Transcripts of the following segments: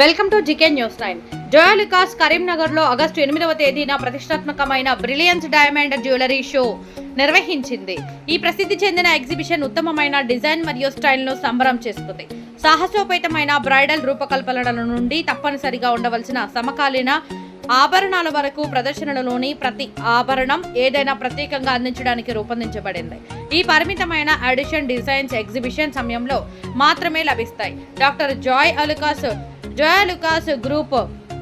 Welcome to GK news nine. Joyalukkas కరీంనగర్లో August ఎనిమిదవ తేదీన ప్రతిష్టాత్మకమైన బ్రిలియన్స్ డైమండ్ జ్యువెలరీ షో నిర్వహించింది. ఈ ప్రసిద్ధి చెందిన ఎగ్జిబిషన్ ఉత్తమమైన డిజైన్ మరియు స్టైల్ను సంబరం చేస్తుంది. సాహసోపేతమైన బ్రైడల్ రూపకల్పనల నుండి తప్పనిసరిగా ఉండవలసిన సమకాలీన ఆభరణాల వరకు ప్రదర్శనలలోని ప్రతి ఆభరణం ఏదైనా ప్రత్యేకంగా అందించడానికి రూపొందించబడింది. ఈ పరిమితమైన అడిషన్ డిజైన్స్ ఎగ్జిబిషన్ సమయంలో మాత్రమే లభిస్తాయి. Doctor Joy Alukkas Joyalukkas group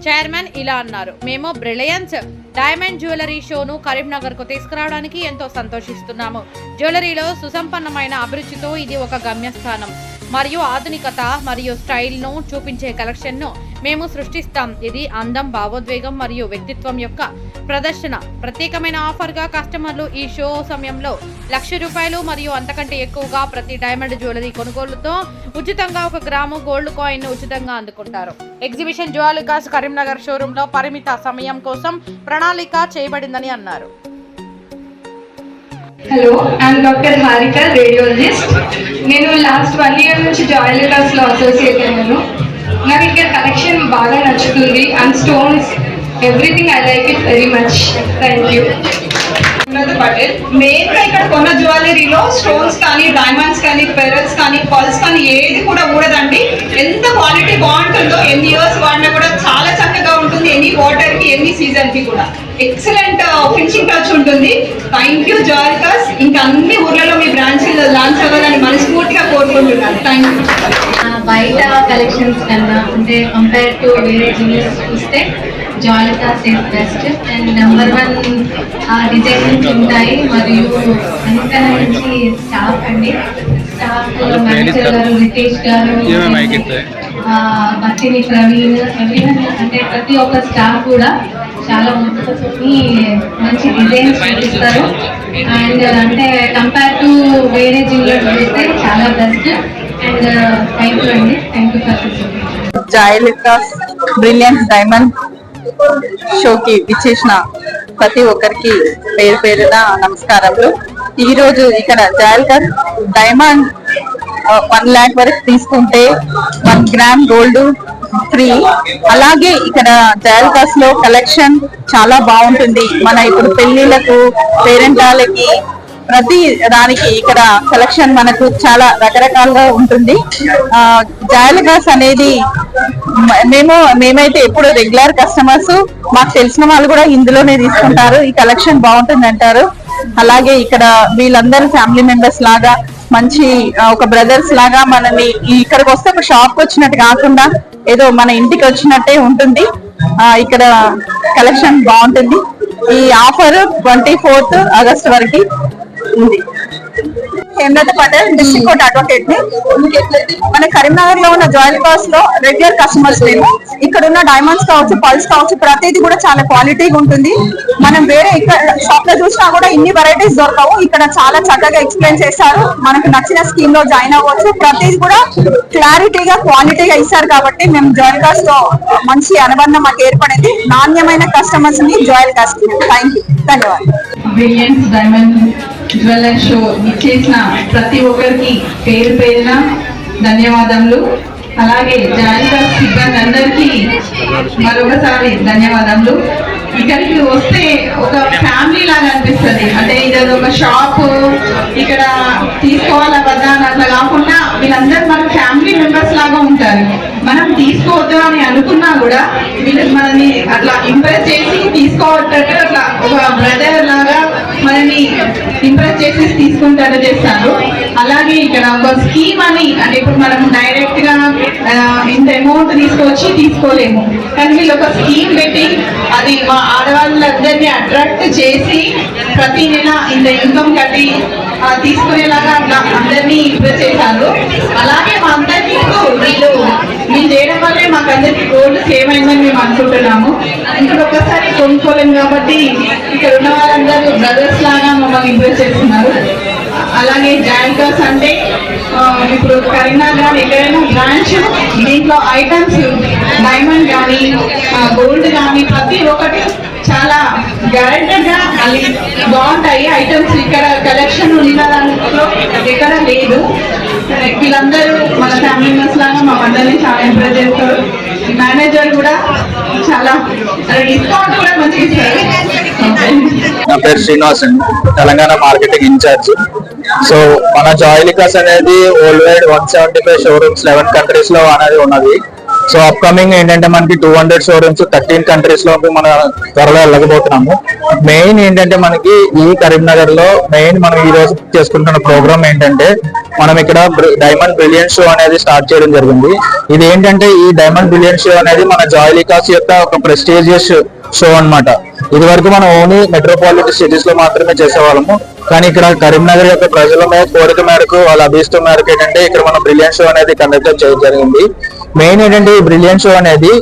chairman ఇలా అన్నారు. మేము బ్రిలియన్స్ డైమండ్ జ్యువెలరీ షోను కరీంనగర్కు తీసుకురావడానికి ఎంతో సంతోషిస్తున్నాము. జ్యువెలరీలో సుసంపన్నమైన అభిరుచితో ఇది ఒక గమ్యస్థానం. మరియు ఆధునికత మరియు స్టైల్ను చూపించే కలెక్షన్ను మేము సృష్టిస్తాం. ఇది అందం భావోద్వేగం మరియు వ్యక్తిత్వం యొక్క ప్రదర్శన. ప్రత్యేకమైన ఆఫర్గా కస్టమర్లు ఈ షో సమయంలో లక్ష రూపాయలు మరియు అంతకంటే ఎక్కువగా ప్రతి డైమండ్ జ్యువెలరీ కొనుగోలుతో ఉచితంగా ఒక గ్రాము గోల్డ్ కాయిన్ ఉచితంగా అందుకుంటారు. ఎగ్జిబిషన్ జ్యువెలికాస్ కరీంనగర్ షోరూంలో పరిమిత సమయం కోసం ప్రణాళిక చేయబడిందని అన్నారు. Hello I'm doctor Harika radiologist నేను లాస్ట్ వన్ ఇయర్ నుంచి జాయిలికాస్లో అసోసియేట్ అయ్యాను నాకు ఇక్కడ కలెక్షన్ బాగా నచ్చుతుంది and stones everything I like it very much thank you Patel. మెయిన్గా ఇక్కడ కొన్న జ్యువెలరీలో స్టోన్స్ కానీ డైమండ్స్ కానీ పెరల్స్ కానీ పల్స్ కానీ ఏది కూడా ఊడదండి. ఎంత క్వాలిటీ బాగుంటుందో ఎన్ని ఇయర్స్ వాడినా కూడా చాలా చక్కగా ఉంటుంది. ఎనీ వాటర్కి ఎన్ని సీజన్కి కూడా. ఎక్సలెంట్ ఫినిషింగ్ టచ్ ఉంటుంది. థ్యాంక్ యూ జ్వాలికాస్ ఇంకా అన్ని ఊర్లలో మీ బ్రాంచ్ లాంచ్ అవ్వాలని మనస్ఫూర్తిగా కోరుకుంటున్నాను. థ్యాంక్ యూ బయట కలెక్షన్స్ కన్నా అంటే కంపేర్ టు వేరే జిల్లాస్ చూస్తే జాలికా safe best and number one designs ఉంటాయి. మరియు వెనకాల నుంచి స్టాఫ్ అండి. స్టాఫ్ మేనేజర్ గారు రితేష్ గారు ఆ, ప్రవీణ్ ఎవ్రీవన్ అంటే ప్రతి ఒక్క స్టాఫ్ కూడా చాలా మంచి డిజైన్స్ చూపిస్తారు అండ్ అంటే కంపేర్ టు వేరే జిల్లా చూస్తే చాలా బెస్ట్ అండ్. థ్యాంక్ యూ అండి థ్యాంక్ యూ బ్రిలియన్స్ డైమండ్ షోకి విచ్చేసిన ప్రతి ఒక్కరికి పేరు పేరున నమస్కారాలు ఈరోజు ఇక్కడ జాయల్కర్ డైమండ్ వన్ ల్యాక్ వరకు తీసుకుంటే వన్ గ్రామ్ గోల్డ్ ఫ్రీ అలాగే ఇక్కడ జయల్కాస్లో కలెక్షన్ చాలా బాగుంటుంది. మన ఇప్పుడు పెళ్ళిళ్ళకు పేరెంటాలకి ప్రతి దానికి ఇక్కడ కలెక్షన్ మనకు చాలా రకరకాలుగా ఉంటుంది. ఆ జాయలగాస్ అనేది మేము మేమైతే ఎప్పుడు రెగ్యులర్ కస్టమర్స్ మాకు తెలిసిన వాళ్ళు కూడా ఇందులోనే తీసుకుంటారు. ఈ కలెక్షన్ బాగుంటుంది అంటారు అలాగే ఇక్కడ వీళ్ళందరూ ఫ్యామిలీ మెంబర్స్ లాగా మంచి ఒక బ్రదర్స్ లాగా మనని ఇక్కడికి వస్తే ఒక షాప్ వచ్చినట్టు కాకుండా ఏదో మన ఇంటికి వచ్చినట్టే ఉంటుంది. ఇక్కడ కలెక్షన్ బాగుంటుంది. ఈ ఆఫర్ ట్వంటీ ఫోర్త్ ఆగస్ట్ వరకు ఉంది హేమలత పటేల్ డిస్ట్రిక్ట్ కోర్ట్ అడ్వకేట్ని మన కరీంనగర్లో ఉన్న జ్యువెల్ కాస్లో రెగ్యులర్ కస్టమర్స్ మేము. ఇక్కడ ఉన్న డైమండ్స్ కావచ్చు పల్స్ కావచ్చు ప్రతిది కూడా చాలా క్వాలిటీగా ఉంటుంది. మనం వేరే ఇక్కడ షాప్లో చూసినా కూడా ఇన్ని వెరైటీస్ దొరకవు. ఇక్కడ చాలా చక్కగా ఎక్స్ప్లెయిన్ చేశారు. మనకు నచ్చిన స్కీమ్లో జాయిన్ అవ్వచ్చు. ప్రతిది కూడా క్లారిటీగా క్వాలిటీగా ఇస్తారు కాబట్టి మేము జాయిల్ కాస్తో మంచి అనుబంధం మాకు ఏర్పడింది. నాణ్యమైన కస్టమర్స్ని జ్యువెల్ కాస్ థ్యాంక్ యూ ధన్యవాదాలు. బ్రిలియన్స్ డైమండ్ జ్యువెలర్ షో ఇచ్చేసిన ప్రతి ఒక్కరికి పేరు పేరున ధన్యవాదములు. అలాగే జాయికా సిబ్బంది అందరికీ మరొకసారి ధన్యవాదములు. ఇక్కడికి వస్తే ఒక ఫ్యామిలీ లాగా అనిపిస్తుంది. అంటే ఇది ఒక షాప్ ఇక్కడ తీసుకోవాలా వద్దా అని అట్లా కాకుండా వీళ్ళందరూ మన ఫ్యామిలీ మెంబర్స్ లాగా ఉంటారు. తీసుకోవద్దా అని అనుకున్నా కూడా వీళ్ళు మనల్ని అట్లా ఇంప్రెస్ చేసి తీసుకోవట్టు అట్లా ఒక బ్రదర్ లాగా మనల్ని ఇంప్రెస్ చేసి తీసుకుంటారు చేస్తారు. అలాగే ఇక్కడ ఒక స్కీమ్ అని అంటే ఇప్పుడు మనం డైరెక్ట్గా ఇంత అమౌంట్ తీసుకొచ్చి తీసుకోలేము. కానీ వీళ్ళు ఒక స్కీమ్ పెట్టి అది మా ఆడవాళ్ళందరినీ అట్రాక్ట్ చేసి ప్రతి నెల ఇంత ఇన్కమ్ కట్టి తీసుకునేలాగా అట్లా అందరినీ ఇంప్రెస్ చేసి అలాగే మా అందరికీ ఇప్పుడు వీళ్ళు వీళ్ళు చేయడం వల్లే మాకు అందరికీ గోల్డ్ సేవ్ అయిందని మేము అనుకుంటున్నాము. ఇక్కడ ఒక్కసారి కొనుక్కోలేము కాబట్టి ఇక్కడ ఉన్న వారందరూ బ్రదర్స్ లాగా మమ్మల్ని ఇంప్రెస్ చేస్తున్నారు. అలాగే జాంకర్స్ అంటే ఇప్పుడు ఇప్పుడు కరీంనగర్ ఎక్కడైనా బ్రాంచ్ దీంట్లో ఐటమ్స్ డైమండ్ కానీ గోల్డ్ కానీ ప్రతి ఒక్కటి చాలా గ్యారెంటెడ్గా బాగుంటాయి. ఐటమ్స్ ఇక్కడ కలెక్షన్ ఉన్న దాంట్లో ఎక్కడ లేదు. వీళ్ళందరూ మన ఫ్యామిలీ మెంబర్స్ లాగా మా అందరినీ చాలా ఇంప్రెస్ చేస్తారు. మేనేజర్ కూడా చాలా డిస్కౌంట్ కూడా మంచిగా నా పేరు శ్రీనివాస్ అండి. Telangana marketing incharge. సో మన జాయిలికాస్ అనేది world wide one seventy five showrooms eleven కంట్రీస్లో అనేది ఉన్నది. సో అప్కమింగ్ ఏంటంటే మనకి టూ హండ్రెడ్ షోరూమ్స్ థర్టీన్ కంట్రీస్లో మన త్వరలో వెళ్ళకపోతున్నాము మెయిన్ ఏంటంటే మనకి ఈ కరీంనగర్లో మెయిన్ మనం ఈ రోజు చేసుకుంటున్న ప్రోగ్రామ్ ఏంటంటే మనం ఇక్కడ డైమండ్ బ్రిలియన్ షో అనేది స్టార్ట్ చేయడం జరిగింది. ఇది ఏంటంటే ఈ డైమండ్ బ్రిలియన్ షో అనేది మన జాయిలికాస్ యొక్క ఒక ప్రెస్టీజియస్ షో అన్నమాట. ఇది వరకు మనం ఓన్లీ మెట్రోపాలిటన్ సిటీస్లో మాత్రమే చేసేవాళ్ళము. కానీ ఇక్కడ కరీంనగర్ యొక్క ప్రజల మీద కోరిక మేరకు వాళ్ళ అభిష్టం మేరకు ఏంటంటే ఇక్కడ మనం బ్రిలియన్ షో అనేది కండక్ట్ చేయడం జరిగింది. మెయిన్ ఏంటంటే ఈ బ్రిలియన్ షో అనేది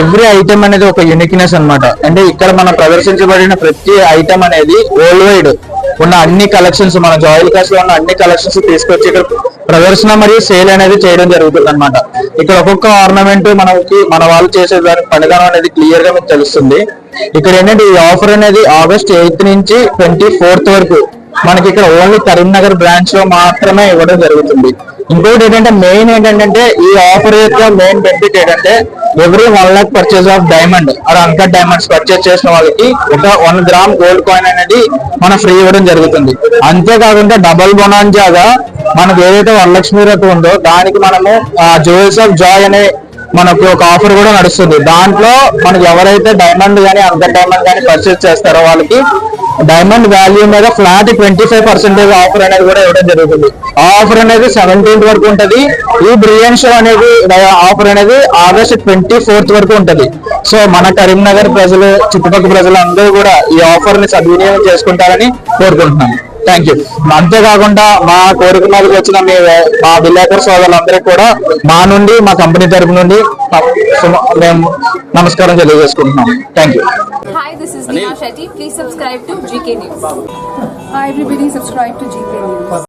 ఎవ్రీ ఐటమ్ అనేది ఒక యూనిక్నెస్ అన్నమాట. అంటే ఇక్కడ మనం ప్రదర్శించబడిన ప్రతి ఐటమ్ అనేది వరల్డ్ వైడ్ ఉన్న అన్ని కలెక్షన్స్ మన జాయిల్ కాస్ట్లో ఉన్న అన్ని కలెక్షన్స్ తీసుకొచ్చి ఇక్కడ ప్రదర్శన మరియు సేల్ అనేది చేయడం జరుగుతుంది అనమాట ఇక్కడ ఒక్కొక్క ఆర్నమెంట్ మనకి మన వాళ్ళు చేసే దాని పనిదానం అనేది క్లియర్గా మీకు తెలుస్తుంది. ఇక్కడ ఏంటంటే ఈ ఆఫర్ అనేది ఆగస్ట్ ఎయిత్ నుంచి ట్వంటీ ఫోర్త్ వరకు మనకి ఇక్కడ ఓన్లీ కరీంనగర్ బ్రాంచ్లో మాత్రమే ఇవ్వడం జరుగుతుంది. ఇంకోటి ఏంటంటే మెయిన్ ఏంటంటే ఈ ఆఫర్ యొక్క మెయిన్ బెనిఫిట్ ఏంటంటే every one lakh purchase of diamond or uncut diamonds purchase చేసిన వాళ్ళకి ఒక వన్ గ్రామ్ గోల్డ్ కాయిన్ అనేది మనం ఫ్రీ ఇవ్వడం జరుగుతుంది. అంతేకాకుండా డబల్ బొనాంజాగా మనకు ఏదైతే వరలక్ష్మి వ్రతం ఉందో దానికి మనము జ్యువెల్స్ ఆఫ్ జాయ్ అనే మనకు ఒక ఆఫర్ కూడా నడుస్తుంది. దాంట్లో మనకు ఎవరైతే డైమండ్ కానీ అన్కట్ డైమండ్ కానీ పర్చేస్ చేస్తారో వాళ్ళకి డైమండ్ వాల్యూ మీద flat twenty five percentage offer అనేది కూడా ఇవ్వడం జరుగుతుంది. ఆ ఆఫర్ అనేది సెవెంటీన్త్ వరకు ఉంటది. ఈ బ్రిలియన్ షో అనేది ఆఫర్ అనేది ఆగస్ట్ ట్వంటీ ఫోర్త్ వరకు ఉంటది. సో మన కరీంనగర్ ప్రజలు చుట్టుపక్కల ప్రజలు అందరూ కూడా ఈ ఆఫర్ని సద్వినియోగం చేసుకుంటారని కోరుకుంటున్నాను. థ్యాంక్ యూ అంతేకాకుండా మా కోరిక మీదకి వచ్చిన మీ మా విలేకరు సోదరులందరికీ కూడా మా నుండి మా కంపెనీ తరపు నుండి సుమ- మేము నమస్కారం తెలియజేసుకుంటున్నాం thank you Hi, this is Neha Shetty. Please subscribe to GK News. Hi everybody, subscribe to GK News.